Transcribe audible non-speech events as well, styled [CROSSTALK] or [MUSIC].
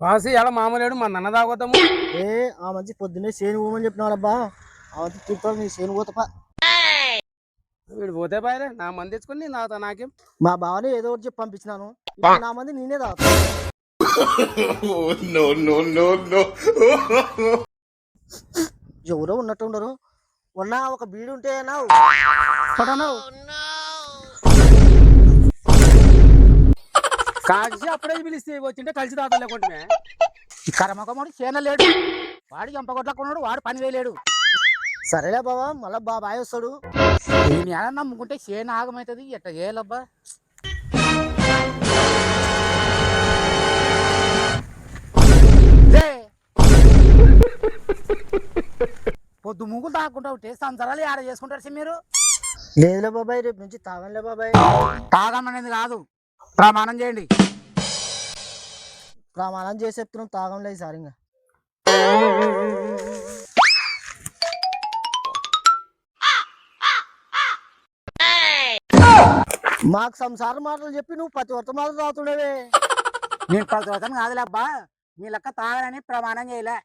కాసి ఎలా మామూలేడు మా నన్న తాగొద్దాము ఏ ఆ మంచి పొద్దున్నే చేను పోమని చెప్పినాడబ్బా. ఆ మంచి తింటాడు నీ చేను పోతపా. వీడు పోతే పాయలే నా మంది తెచ్చుకుని నా నాకేం? మా బావని ఏదో ఒకటి చెప్పి పంపించినాను. ఇప్పుడు నా మంది నేనే తాగుతా. [LAUGHS] No, no, no, no. ఎవరో ఉన్నట్టు ఉండరు ఉన్నా ఒక బీడు ఉంటే నావు పడనవు కాసి అప్పుడే పిలిస్తే వచ్చింటే కలిసి తాత లేకుంటే కర్మకముడు చేన లేడు. వాడు ఎంపగొట్లకున్నాడు వాడు పని వేయలేడు సరేలే బావా మళ్ళా బా బాయ్ వస్తాడు. దీన్ని ఎలా నమ్ముకుంటే చేను ఆగమవుతుంది ఎట్ట చేయాలబ్బా. పొద్దు ముగ్గులు తాకుంటా ఉంటే సంవత్సరాలు ఆడ చేసుకుంటారు సి మీరు? లేదులే బాబాయ్ రేపు నుంచి తాగనులే బాబాయ్. తాగమనేది కాదు. ప్రమాణం చేయండి. ప్రమాణం చేసి చెప్తున్నాం తాగంలే ఈసారి ఇంకా మాకు సంసారం మాటలు చెప్పి నువ్వు ప్రతి ఒక్క మాటలు తాగుతుండేవే. నేను ప్రతి వచనం కాదులే అబ్బా. మీ లెక్క తాగనని ప్రమాణం చేయలే.